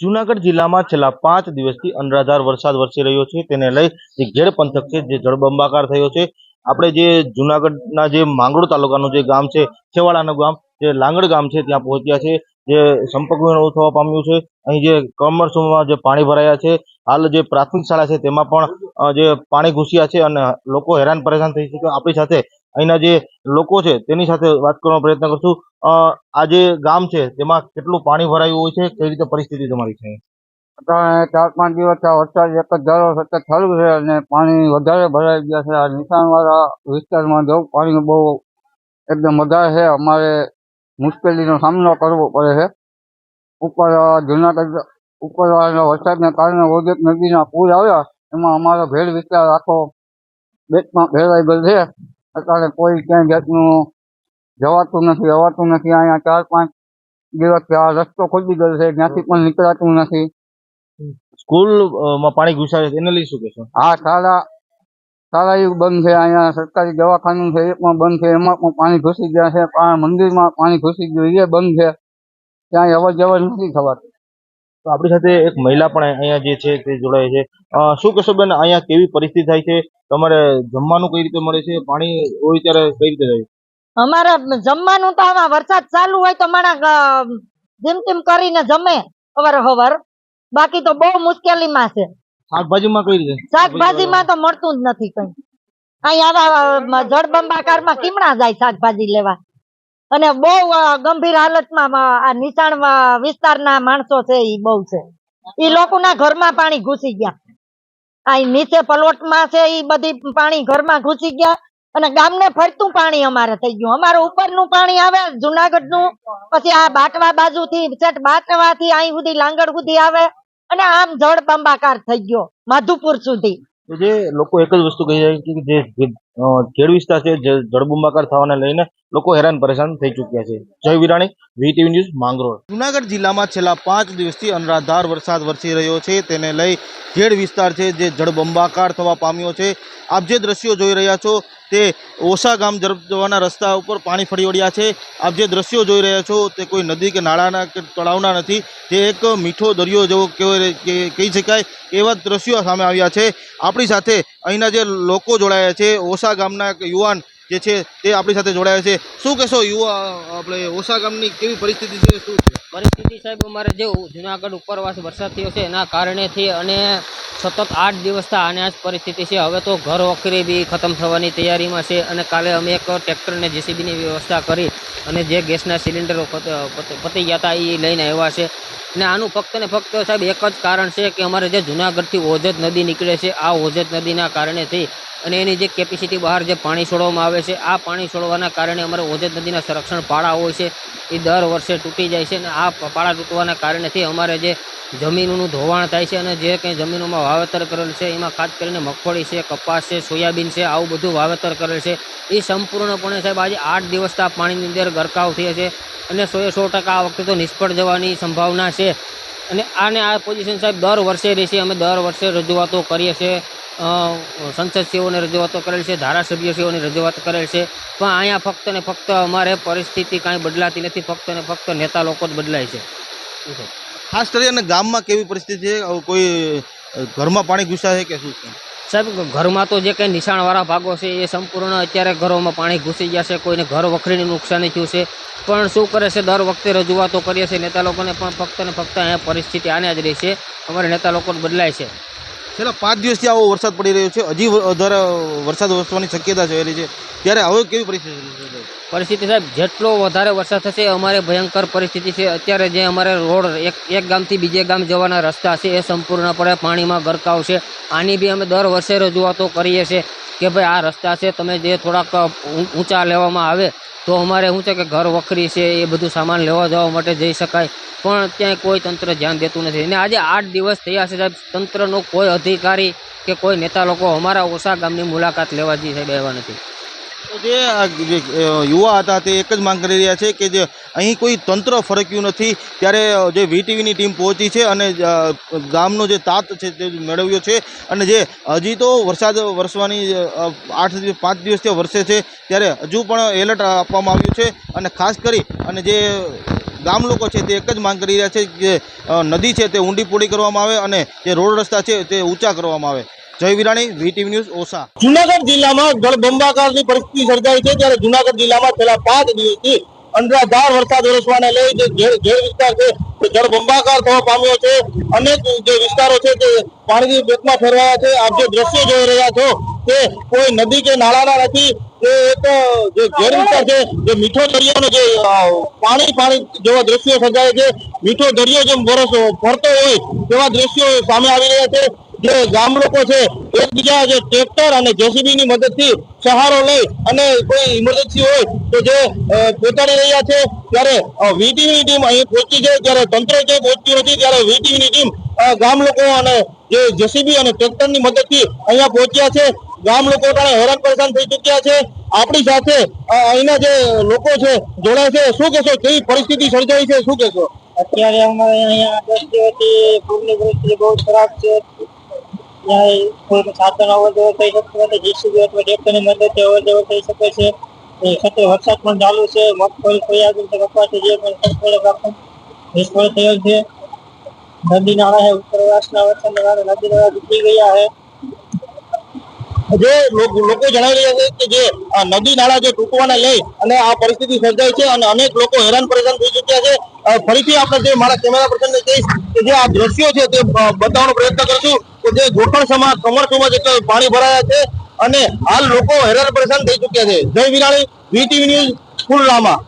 જુનાગઢ જિલ્લામાં છેલ્લા પાંચ દિવસથી અનરાધાર વરસાદ વરસી રહ્યો છે. તેને લઈ જે ઘેડ પંથક છે, જે જળબંબાકાર થયો છે, આપણે જે જુનાગઢના જે માંગરોળ તાલુકાનું જે ગામ છે, છેવાડાનું ગામ, જે લાંગડ ગામ છે, ત્યાં પહોંચ્યા છે. જે સંપર્ક વિહોણું થવા પામ્યું છે. અહીં જે કમરસોમાં જે પાણી ભરાયા છે, હાલ જે પ્રાથમિક શાળા છે, તેમાં પણ જે પાણી ઘૂસ્યા છે અને લોકો હેરાન પરેશાન થઈ શકે આપણી સાથે અહીંના જે લોકો છે, તેની સાથે વાત કરવાનો પ્રયત્ન કરશું. આ જે ગામ છે, તેમાં કેટલું પાણી ભરાયું હોય છે? કઈ રીતે પરિસ્થિતિ તમારી છે? ચાર પાંચ દિવસ વરસાદ એક જ ધારો સતત ચાલુ છે અને પાણી વધારે ભરાઈ ગયા છે. આ નિશાનવાળા વિસ્તારમાં જવું પાણી બહુ એકદમ વધારે છે, અમારે મુશ્કેલીનો સામનો કરવો પડે છે. ઉપર, જુનાગઢ ઉપર વરસાદના કારણે ઓદેક નદીના પૂર આવ્યા. એમાં અમારો ભેળ વિસ્તાર આખો બેટમાં ભેળવાઈ ગયેલ છે. અત્યારે કોઈ ક્યાંય જાતનું જવાતું નથી અવાતું નથી. અહીંયા ચાર પાંચ દિવસથી આ રસ્તો ખુલી ગયો છે ત્યાંથી પણ નીકળાતું નથી. સ્કૂલમાં પાણી ઘૂસાય છે એને લઈ શું કહેશો? હા શાળા શાળા એવું બંધ છે અહીંયા સરકારી દવાખાનું છે એ પણ બંધ છે એમાં પણ પાણી ઘૂસી ગયા છે મંદિરમાં પાણી ઘૂસી ગયું એ બંધ છે. ત્યાં અવર જવર નથી થવાતી. તો આપણી સાથે એક મહિલા પણ અહીંયા જે છે તે જોડાય છે. શું કહેશો બેન અહીંયા કેવી પરિસ્થિતિ થાય છે? તમારે જમવાનું કઈ રીતે મળે છે? પાણી હોય ત્યારે કઈ રીતે થાય? અમારે જમવાનું તો આમાં વરસાદ ચાલુ હોય તો મારા જેમ તેમ કરીને જમે અવાર હવાર. બાકી તો બહુ મુશ્કેલીમાં છે. શાકભાજીમાં કઈ રીતે? શાકભાજીમાં તો મળતું જ નથી કઈ. અહીં આવા જળબંબાકારમાં કીમણા જાય શાકભાજી લેવા. અને બહુ ગંભીર હાલતમાં આ નીચાણ વિસ્તારના માણસો છે એ બહુ છે. એ લોકોના ઘરમાં પાણી ઘૂસી ગયા. આ નીચે પલોટમાં છે એ બધી પાણી ઘરમાં ઘૂસી ગયા અને ગામને ફરતું પાણી અમારે થઈ ગયું. અમારે ઉપરનું પાણી આવે જુનાગઢનું પછી આ બાટવા બાજુથી, છેક બાટવાથી અહીં સુધી લાંગડ સુધી આવે અને આમ જળ બંબાકાર થઈ ગયો, માધુપુર સુધી. જે લોકો એક જ વસ્તુ કહી રહ્યા છે કે જે ખેડ વિસ્તાર છે, જે જળબુંબાકાર થવાને લઈને લોકો હેરાન પરેશાન થઈ ચૂક્યા છે. Jay Virani, VTV news, Mangrol. Junagadh જિલ્લામાં છેલ્લા પાંચ દિવસથી અનરાધાર વરસાદ વરસી રહ્યો છે. તેને લઈ ખેડ વિસ્તાર છે, જે જળબંબાકાર થવા પામ્યો છે. આપ જે દ્રશ્યો જોઈ રહ્યા છો તે ઓસા ગામ જવાના રસ્તા ઉપર પાણી ફરી વળ્યા છે. આપ જે દ્રશ્યો જોઈ રહ્યા છો તે કોઈ નદી કે નાળાના કે તળાવના નથી. તે એક મીઠો દરિયો જેવો કહી શકાય એવા દ્રશ્યો સામે આવ્યા છે. આપણી સાથે અહીંના જે લોકો જોડાયા છે, ઓસા ગામના યુવાન જે છે તે આપણી સાથે જોડાયા છે. શું કહેશો યુવા, આપણે ઓસા ગામની કેવી પરિસ્થિતિ છે, શું પરિસ્થિતિ સાહેબ, અમારે જેવું જુનાગઢ ઉપરવાસ વરસાદ થયો છે, એના કારણેથી અને સતત આઠ દિવસથી આને આ જ પરિસ્થિતિ છે. હવે તો ઘર વખરી બી ખતમ થવાની તૈયારીમાં છે અને કાલે અમે એક ટ્રેક્ટર અને જેસીબીની વ્યવસ્થા કરી અને જે ગેસના સિલિન્ડરો પતી ગયા હતા એ લઈને આવ્યા છે. અને આનું ફક્ત ને ફક્ત સાહેબ એક જ કારણ છે કે અમારે જે જુનાગઢથી ઓજત નદી નીકળે છે, આ ઓજત નદીના કારણેથી અને એની જે કેપેસિટી બહાર જે પાણી છોડવામાં આવે છે, આ પાણી છોડવાના કારણે અમારે ઓજત નદીના સંરક્ષણ પાળા હોય છે, એ દર વર્ષે તૂટી જાય છે અને આ પાળા તૂટવાના કારણેથી અમારે જે જમીનનું ધોવાણ થાય છે અને જે કંઈ જમીનોમાં વાવેતર કરેલ છે, એમાં ખાસ કરીને મગફળી છે, કપાસ છે, સોયાબીન છે, આવું બધું વાવેતર કરેલ છે, એ સંપૂર્ણપણે સાહેબ આજે આઠ દિવસ આ પાણીની અંદર ગરકાવ થયા છે અને સોએ સો ટકા આ વખતે તો નિષ્ફળ જવાની સંભાવના છે. અને આને આ પોઝિશન સાહેબ દર વર્ષે રહેશે, અમે દર વર્ષે રજૂઆતો કરીએ છીએ. સંસદસીઓને રજૂઆતો કરેલ છે, ધારાસભ્યશ્રીઓની રજૂઆત કરેલ છે. પણ અહીંયા ફક્ત ને ફક્ત અમારે પરિસ્થિતિ કાંઈ બદલાતી નથી, ફક્ત ને ફક્ત નેતા લોકો જ બદલાય છે. ખાસ કરીને ગામમાં કેવી પરિસ્થિતિ છે? કોઈ ઘરમાં પાણી ઘૂસા છે કે શું છે? સાહેબ, ઘરમાં તો જે કંઈ નિશાણવાળા ભાગો છે એ સંપૂર્ણ અત્યારે ઘરોમાં પાણી ઘૂસી ગયા છે, કોઈને ઘર વખરીને નુકસાની થયું છે. પણ શું કરે છે, દર વખતે રજૂઆતો કરીએ છીએ, નેતા લોકોને પણ ફક્ત ને ફક્ત અહીંયા પરિસ્થિતિ આને જ રહેશે અમારે નેતા લોકો બદલાય છે. છેલ્લા પાંચ દિવસથી આવો વરસાદ પડી રહ્યો છે. હજી વધારે વરસાદ વરસવાની શક્યતા જોયેલી છે ત્યારે હવે કેવી પરિસ્થિતિ પરિસ્થિતિ સાહેબ, જેટલો વધારે વરસાદ થશે અમારે ભયંકર પરિસ્થિતિ છે. અત્યારે જે અમારે રોડ એક એક ગામથી બીજે ગામ જવાના રસ્તા છે, એ સંપૂર્ણપણે પાણીમાં ગરકાવ છે આની બી અમે દર વર્ષે રજૂઆતો કરીએ છીએ કે ભાઈ આ રસ્તા છે, તમે જે થોડાક ઊંચા લેવામાં આવે તો અમારે શું છે કે ઘર વખરી છે, એ બધું સામાન લેવા જવા માટે જઈ શકાય. પણ ત્યાં કોઈ તંત્ર ધ્યાન દેતું નથી. અને આજે આઠ દિવસ થયા છે સાહેબ. તંત્રનો કોઈ અધિકારી કે કોઈ નેતા લોકો અમારા ઓછા ગામની મુલાકાત લેવા જઈ સાહેબ નથી. જે યુવા હતા તે એક જ માંગ કરી રહ્યા છે કે જે અહીં કોઈ તંત્ર ફરક્યું નથી. ત્યારે જે વીટીવીની ટીમ પહોંચી છે અને ગામનો જે તાત છે તે મેળવ્યો છે. અને જે, હજી તો વરસાદ વરસવાની આઠ દિવસ, પાંચ દિવસથી વરસે છે. ત્યારે હજુ પણ એલર્ટ આપવામાં આવ્યું છે. અને ખાસ કરી, અને જે ગામ લોકો છે તે એક જ માંગ કરી રહ્યા છે કે નદી છે તે ઊંડી પૂડી કરવામાં આવે અને જે રોડ રસ્તા છે તે ઊંચા કરવામાં આવે. Jay Virani, VTV news, Osa. Junagadh જિલ્લામાં જળબંબાકારની પરિસ્થિતિ સર્જાઈ છે. ત્યારે જુનાગઢ જિલ્લામાં છેલ્લા પાંચ દિવસથી અનરાધાર વરસાદ વરસવાને લઈ જે વિસ્તાર છે જળબંબાકાર થવા પામ્યો છે. અનેક જે વિસ્તારો છે તે પાણીની બેટમાં ફેરવાયા છે. આપ જે દ્રશ્યો જોઈ રહ્યા છો તે કોઈ નદી કે નાળાના નથી. તે એક, જે ઘેર વિસ્તાર છે, જે મીઠો દરિયાનો જે પાણી પાણી જેવા દ્રશ્યો સર્જાય છે. મીઠો દરિયો જેમ વરસ, ફરતો હોય તેવા દ્રશ્યો સામે આવી રહ્યા છે. જે ગામ લોકો છે, એકબીજા જે ટ્રેક્ટર અને જેસીબી ની મદદથી સહારો લઈ અને કોઈ ઇમરજન્સી હોય તો જે પહોંચાડી રહ્યા છે, ત્યારે વીટીવીની ટીમ અહીં પહોંચી છે, ત્યારે તંત્ર જે પહોંચ્યું નથી, ત્યારે વીટીવીની ટીમ ગામ લોકો અને જે જેસીબી અને ટ્રેક્ટરની મદદથી અહીંયા પહોંચ્યા છે. ગામ લોકો હેરાન પરેશાન થઈ ચુક્યા છે. આપણી સાથે અહીંના જે લોકો છે, જોડાય છે. શું કહેશો? કેવી પરિસ્થિતિ સર્જાઈ છે? શું કહેશો? અત્યારે અમારે અહીંયા પરિસ્થિતિ બહુ ખરાબ છે. ત્યાં કોઈ સાધન અવર જવર થઈ શકતું નથી. જીસીબી અથવા ટ્રેક્ટરની મદદથી અવર થઈ શકે છે. એ સાથે વરસાદ પણ ચાલુ છે. મગફળી સોયાબીન છે કપાસી જે પણ સફળ પાક નિષ્ફળ થયેલ છે. નદી નાળા છે ઉપરવાસના વરસાદને કારણે નદી નાળા તૂટી ગયા છે. જે લોકો જણાવી રહ્યા છે કે જે નદી નાળા જે તૂટવાને લઈ અને આ પરિસ્થિતિ સર્જાઈ છે અને અનેક લોકો હેરાન પરેશાન થઈ ચુક્યા છે. ફરીથી આપણે જે મારા કેમેરા પર્સનને કહીશ કે જે આ દ્રશ્યો છે તે બતાવવાનો પ્રયત્ન કરશું કે જે ગોઠણસમાં કમરસમાં જેટલા પાણી ભરાયા છે અને હાલ લોકો હેરાન પરેશાન થઈ ચુક્યા છે. Jay Virani VTV news ફુલરામા